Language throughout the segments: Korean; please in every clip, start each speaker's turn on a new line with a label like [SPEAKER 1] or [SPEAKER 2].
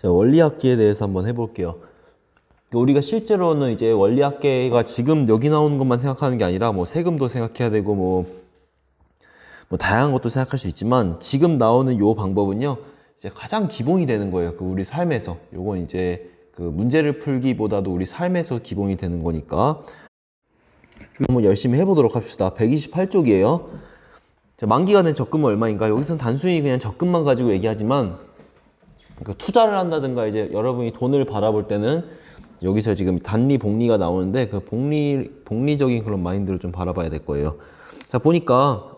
[SPEAKER 1] 자, 원리합계에 대해서 한번 해볼게요. 우리가 실제로는 이제 원리합계가 지금 여기 나오는 것만 생각하는 게 아니라 뭐 세금도 생각해야 되고 뭐, 뭐 다양한 것도 생각할 수 있지만 지금 나오는 요 방법은요 이제 가장 기본이 되는 거예요. 그 우리 삶에서 요건 이제 그 문제를 풀기보다도 우리 삶에서 기본이 되는 거니까 한번 열심히 해보도록 합시다. 128쪽이에요. 자, 만기가 된 적금은 얼마인가? 여기서는 단순히 그냥 적금만 가지고 얘기하지만 그 투자를 한다든가 이제 여러분이 돈을 바라볼 때는 여기서 지금 단리 복리가 나오는데 그 복리 복리적인 그런 마인드를 좀 바라봐야 될 거예요. 자 보니까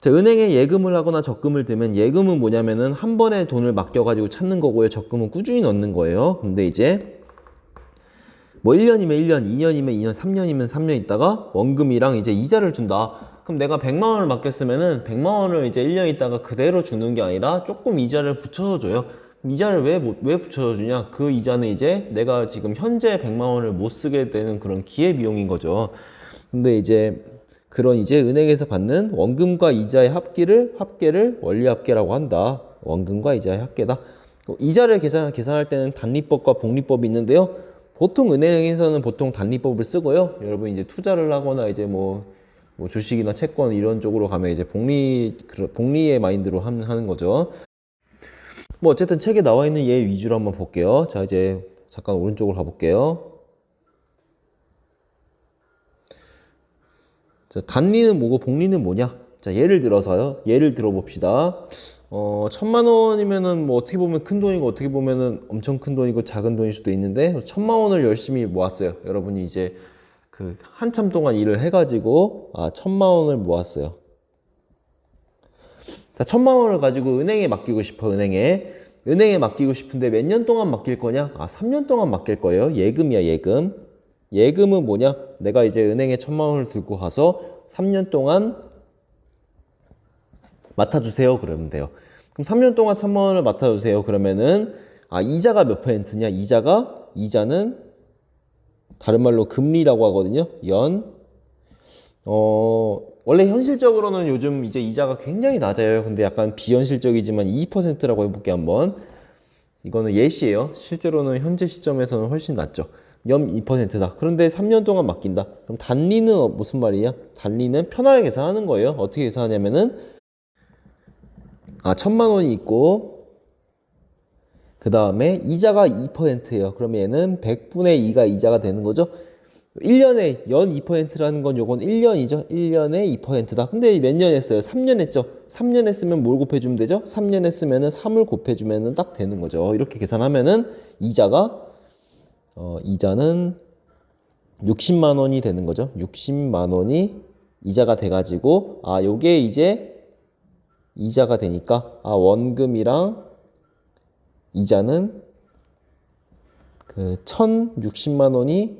[SPEAKER 1] 자, 은행에 예금을 하거나 적금을 들면 예금은 뭐냐면은 한 번에 돈을 맡겨가지고 찾는 거고요. 적금은 꾸준히 넣는 거예요. 근데 이제 뭐 1년이면 1년, 2년이면 2년, 3년이면 3년 있다가 원금이랑 이제 이자를 준다. 그럼 내가 100만 원을 맡겼으면은 100만 원을 이제 1년 있다가 그대로 주는 게 아니라 조금 이자를 붙여서 줘요. 이자를 왜, 못- 왜 붙여서 주냐? 그 이자는 이제 내가 지금 현재 100만 원을 못 쓰게 되는 그런 기회비용인 거죠. 근데 이제 그런 이제 은행에서 받는 원금과 이자의 합계를 합계를 원리합계라고 한다. 원금과 이자의 합계다. 이자를 계산 계산할 때는 단리법과 복리법이 있는데요. 보통 은행에서는 보통 단리법을 쓰고요. 여러분 이제 투자를 하거나 이제 뭐, 뭐 주식이나 채권 이런 쪽으로 가면 이제 복리 복리의 마인드로 하는 거죠. 뭐 어쨌든 책에 나와 있는 예 위주로 한번 볼게요. 자 이제 잠깐 오른쪽으로 가볼게요. 자, 단리는 뭐고 복리는 뭐냐? 자, 예를 들어서요. 예를 들어 봅시다. 어, 천만 원이면은 뭐 어떻게 보면 큰 돈이고 어떻게 보면은 엄청 큰 돈이고 작은 돈일 수도 있는데 천만 원을 열심히 모았어요. 여러분이 이제 그 한참 동안 일을 해가지고 아 천만 원을 모았어요. 자, 천만 원을 가지고 은행에 맡기고 싶어, 은행에. 은행에 맡기고 싶은데 몇 년 동안 맡길 거냐? 아, 3년 동안 맡길 거예요. 예금이야, 예금. 예금은 뭐냐? 내가 이제 은행에 천만 원을 들고 가서 3년 동안 맡아주세요. 그러면 돼요. 그럼 3년 동안 천만 원을 맡아주세요. 그러면은, 아, 이자가 몇 퍼센트냐? 이자가, 이자는, 다른 말로 금리라고 하거든요. 연, 어, 원래 현실적으로는 요즘 이제 이자가 굉장히 낮아요. 근데 약간 비현실적이지만 2%라고 해볼게요, 한번. 이거는 예시예요. 실제로는 현재 시점에서는 훨씬 낮죠. 연 2%다. 그런데 3년 동안 맡긴다. 그럼 단리는 무슨 말이야? 단리는 편하게 계산하는 거예요. 어떻게 계산하냐면은 아, 천만 원이 있고 그 다음에 이자가 2%예요. 그러면 얘는 100분의 2가 이자가 되는 거죠. 1년에 연 2%라는 건 요건 1년이죠. 1년에 2%다. 근데 몇 년 했어요? 3년 했죠. 3년 했으면 뭘 곱해주면 되죠? 3년 했으면은 3을 곱해주면은 딱 되는 거죠. 이렇게 계산하면은 이자가 어, 이자는 60만 원이 되는 거죠. 60만 원이 이자가 돼가지고 아 요게 이제 이자가 되니까 아 원금이랑 이자는 그 1,060만 원이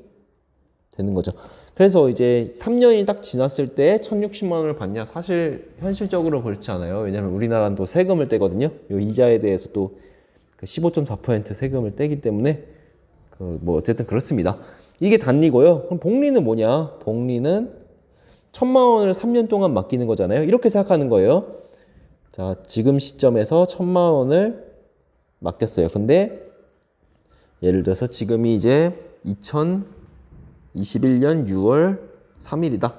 [SPEAKER 1] 되는 거죠. 그래서 이제 3년이 딱 지났을 때 1,060만 원을 받냐? 사실 현실적으로 그렇지 않아요. 왜냐면 우리나라는 또 세금을 떼거든요. 요 이자에 대해서 또 그 15.4% 세금을 떼기 때문에 그 뭐 어쨌든 그렇습니다. 이게 단리고요. 그럼 복리는 뭐냐? 복리는 천만 원을 3년 동안 맡기는 거잖아요. 이렇게 생각하는 거예요. 자, 지금 시점에서 천만 원을 맡겼어요. 근데 예를 들어서 지금이 이제 2021년 6월 3일이다.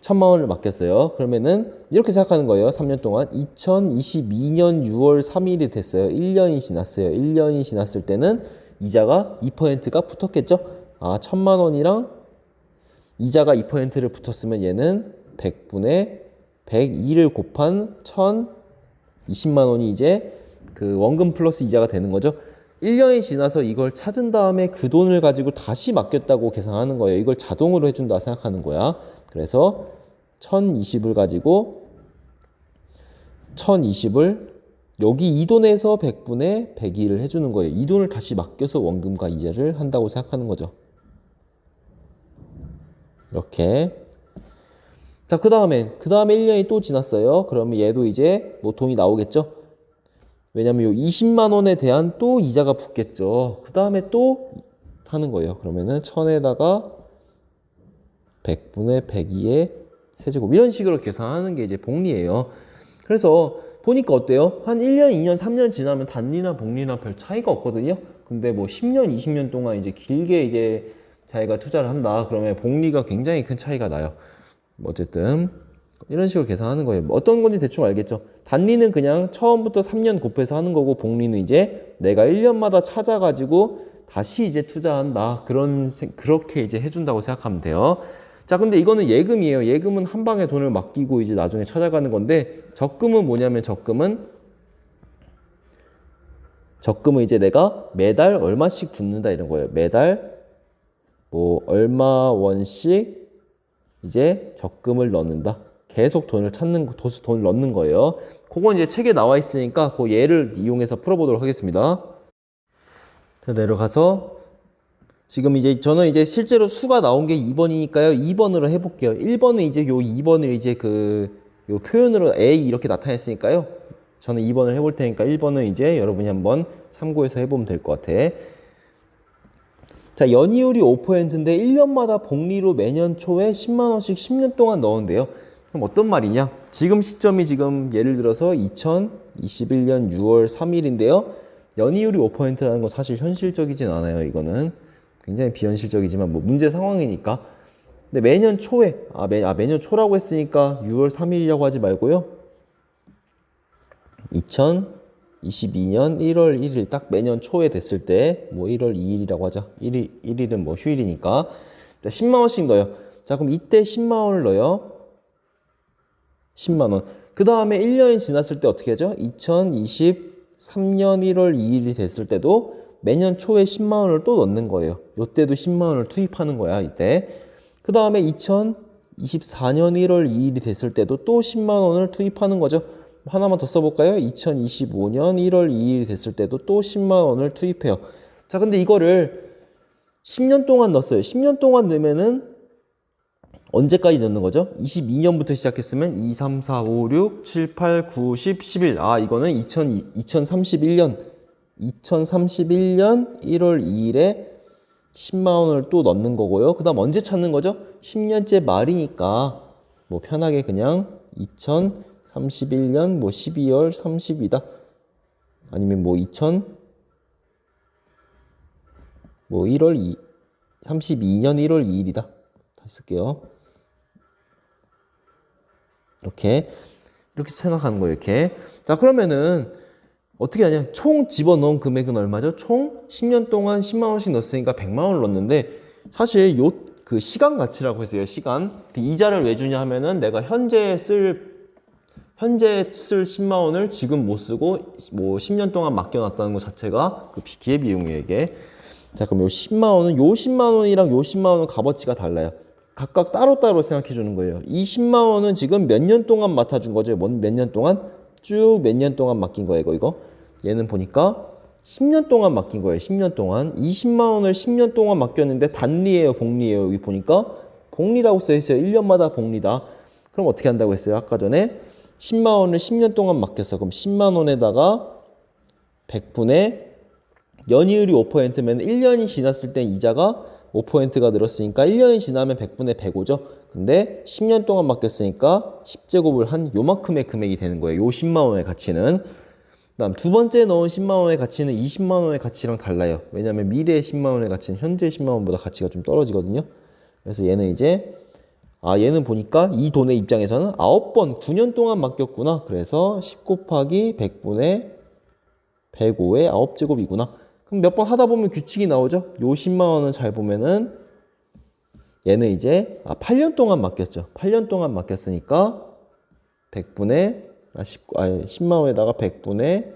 [SPEAKER 1] 천만 원을 맡겼어요. 그러면은 이렇게 생각하는 거예요. 3년 동안 2022년 6월 3일이 됐어요. 1년이 지났어요. 1년이 지났을 때는 이자가 2%가 붙었겠죠? 아, 천만 원이랑 이자가 2%를 붙었으면 얘는 100분의 102를 곱한 1020만 원이 이제 그 원금 플러스 이자가 되는 거죠. 1년이 지나서 이걸 찾은 다음에 그 돈을 가지고 다시 맡겼다고 계산하는 거예요. 이걸 자동으로 해준다 생각하는 거야. 그래서 1020을 가지고 1020을 여기 이 돈에서 100분의 102를 해주는 거예요. 이 돈을 다시 맡겨서 원금과 이자를 한다고 생각하는 거죠. 이렇게. 자, 그 다음에, 그 다음에 1년이 또 지났어요. 그러면 얘도 이제 뭐 돈이 나오겠죠? 왜냐면 요 20만 원에 대한 또 이자가 붙겠죠. 그 다음에 또 하는 거예요. 그러면은 1000에다가 100분의 102의 세제곱. 이런 식으로 계산하는 게 이제 복리예요. 그래서 보니까 어때요? 한 1년, 2년, 3년 지나면 단리나 복리나 별 차이가 없거든요. 근데 뭐 10년, 20년 동안 이제 길게 이제 자기가 투자를 한다. 그러면 복리가 굉장히 큰 차이가 나요. 뭐 어쨌든 이런 식으로 계산하는 거예요. 뭐 어떤 건지 대충 알겠죠? 단리는 그냥 처음부터 3년 곱해서 하는 거고 복리는 이제 내가 1년마다 찾아가지고 다시 이제 투자한다. 그런 세- 그렇게 이제 해준다고 생각하면 돼요. 자, 근데 이거는 예금이에요. 예금은 한 방에 돈을 맡기고 이제 나중에 찾아가는 건데 적금은 뭐냐면 적금은 적금은 이제 내가 매달 얼마씩 붓는다 이런 거예요. 매달 뭐 얼마 원씩 이제 적금을 넣는다. 계속 돈을 찾는 돈을 넣는 거예요. 그건 이제 책에 나와 있으니까 그 예를 이용해서 풀어보도록 하겠습니다. 자, 내려가서 지금 이제 저는 이제 실제로 수가 나온 게 2번이니까요. 2번으로 해볼게요. 1번은 이제 요 2번을 이제 그 요 표현으로 A 이렇게 나타냈으니까요. 저는 2번을 해볼 테니까 1번은 이제 여러분이 한번 참고해서 해보면 될 것 같아. 자, 연이율이 5%인데 1년마다 복리로 매년 초에 10만 원씩 10년 동안 넣은데요. 그럼 어떤 말이냐? 지금 시점이 지금 예를 들어서 2021년 6월 3일인데요. 연이율이 5%라는 건 사실 현실적이진 않아요. 이거는 굉장히 비현실적이지만 뭐 문제 상황이니까. 근데 매년 초에 아, 매, 아 매년 초라고 했으니까 6월 3일이라고 하지 말고요. 2022년 1월 1일 딱 매년 초에 됐을 때 뭐 1월 2일이라고 하자. 1일 1일은 뭐 휴일이니까. 자, 10만 원씩 넣어요. 자, 그럼 이때 10만 원을 넣어요. 10만 원. 그 다음에 1년이 지났을 때 어떻게 하죠? 2023년 1월 2일이 됐을 때도 매년 초에 10만 원을 또 넣는 거예요. 요때도 10만 원을 투입하는 거야, 이때. 그 다음에 2024년 1월 2일이 됐을 때도 또 10만 원을 투입하는 거죠. 하나만 더 써볼까요? 2025년 1월 2일이 됐을 때도 또 10만 원을 투입해요. 자, 근데 이거를 10년 동안 넣었어요. 10년 동안 넣으면은 언제까지 넣는 거죠? 22년부터 시작했으면 2, 3, 4, 5, 6, 7, 8, 9, 10, 11. 아, 이거는 2000, 2031년, 2031년 1월 2일에 10만 원을 또 넣는 거고요. 그 다음 언제 찾는 거죠? 10년째 말이니까 뭐 편하게 그냥 2031년 뭐 12월 30이다. 아니면 뭐 2000, 뭐 1월 2, 32년 1월 2일이다. 다시 쓸게요. 이렇게 이렇게 생각하는 거예요. 이렇게. 자 그러면은 어떻게 하냐? 총 집어넣은 금액은 얼마죠? 총 10년 동안 10만 원씩 넣었으니까 100만 원을 넣었는데 사실 요 그 시간 가치라고 했어요. 시간. 그 이자를 왜 주냐 하면은 내가 현재 쓸 현재 쓸 10만 원을 지금 못 쓰고 뭐 10년 동안 맡겨 놨다는 것 자체가 그 비- 기회 비용이에요 이게. 자 그럼 요 10만 원은 요 10만 원이랑 요 10만 원은 값어치가 달라요. 각각 따로따로 생각해 주는 거예요. 이 10만 원은 지금 몇 년 동안 맡아준 거죠. 몇 년 동안? 쭉 몇 년 동안 맡긴 거예요, 이거, 이거. 얘는 보니까 10년 동안 맡긴 거예요. 10년 동안. 20만 원을 10년 동안 맡겼는데 단리예요, 복리예요. 여기 보니까 복리라고 써 있어요. 1년마다 복리다. 그럼 어떻게 한다고 했어요? 아까 전에 10만 원을 10년 동안 맡겼어. 그럼 10만 원에다가 100분의 연이율이 5%면 1년이 지났을 때 이자가 5%가 늘었으니까 1년이 지나면 100분의 105죠. 근데 10년 동안 맡겼으니까 10제곱을 한 요만큼의 금액이 되는 거예요. 요 10만 원의 가치는. 그다음 두 번째 넣은 10만 원의 가치는 20만 원의 가치랑 달라요. 왜냐하면 미래의 10만 원의 가치는 현재 10만 원보다 가치가 좀 떨어지거든요. 그래서 얘는 이제 아 얘는 보니까 이 돈의 입장에서는 9번 9년 동안 맡겼구나. 그래서 10 곱하기 100분의 105의 9제곱이구나. 그럼 몇 번 하다 보면 규칙이 나오죠. 요 10만 원은 잘 보면은 얘는 이제 아 8년 동안 맡겼죠. 8년 동안 맡겼으니까 100분의 아 10, 아 10만 원에다가 100분의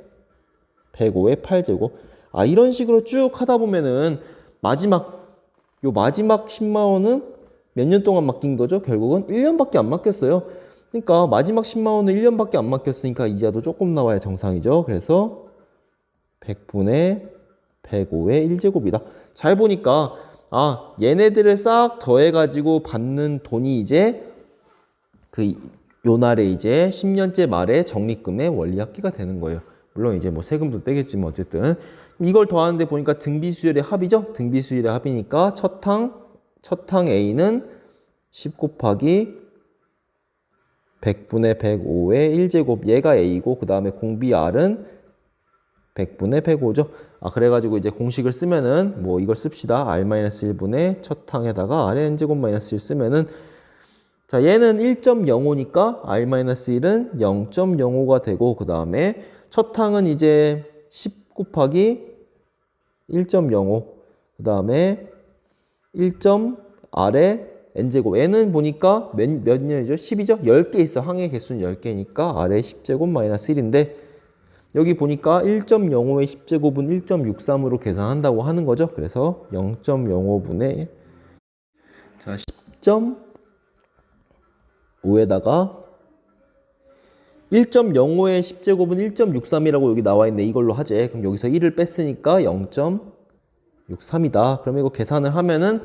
[SPEAKER 1] 105의 8제곱. 아 이런 식으로 쭉 하다 보면은 마지막 요 마지막 10만 원은 몇 년 동안 맡긴 거죠? 결국은 1년밖에 안 맡겼어요. 그러니까 마지막 10만 원은 1년밖에 안 맡겼으니까 이자도 조금 나와야 정상이죠. 그래서 100분의 105의 1제곱이다. 잘 보니까 아 얘네들을 싹 더해가지고 받는 돈이 이제 그 요날에 이제 10년째 말에 적립금의 원리합계가 되는 거예요. 물론 이제 뭐 세금도 떼겠지만 어쨌든 이걸 더하는데 보니까 등비수열의 합이죠. 등비수열의 합이니까 첫항 첫항 A는 10 곱하기 100분의 105의 1제곱 얘가 A고 그 다음에 공비 R은 100분의 105죠. 아 그래가지고 이제 공식을 쓰면은 뭐 이걸 씁시다. R-1분의 첫 항에다가 R의 n제곱 마이너스 1 쓰면은 자 얘는 1.05니까 R-1은 0.05가 되고 그 다음에 첫 항은 이제 10 곱하기 1.05 그 다음에 1점 R의 n제곱 n은 보니까 몇, 몇 년이죠? 10이죠? 10개 있어 항의 개수는 10개니까 R의 10제곱 마이너스 1인데 여기 보니까 1.05의 10제곱은 1.63으로 계산한다고 하는 거죠. 그래서 0.05분의 자 10.5에다가 1.05의 10제곱은 1.63이라고 여기 나와 있네. 이걸로 하재. 그럼 여기서 1을 뺐으니까 0.63이다. 그럼 이거 계산을 하면은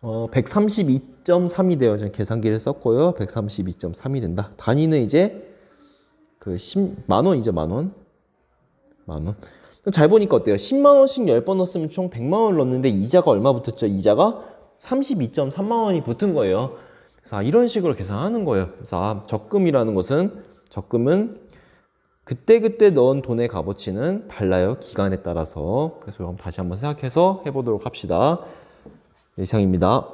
[SPEAKER 1] 어, 132.3이 돼요. 저는 계산기를 썼고요. 132.3이 된다. 단위는 이제 그 10 만 원이죠, 만 원. 만 원. 잘 보니까 어때요? 10만 원씩 10번 넣었으면 총 100만 원을 넣었는데 이자가 얼마 붙었죠? 이자가 32.3만 원이 붙은 거예요. 그래서 아, 이런 식으로 계산하는 거예요. 그래서 아, 적금이라는 것은 적금은 그때그때 넣은 돈의 값어치는 달라요. 기간에 따라서. 그래서 그럼 다시 한번 생각해서 해보도록 합시다. 이상입니다.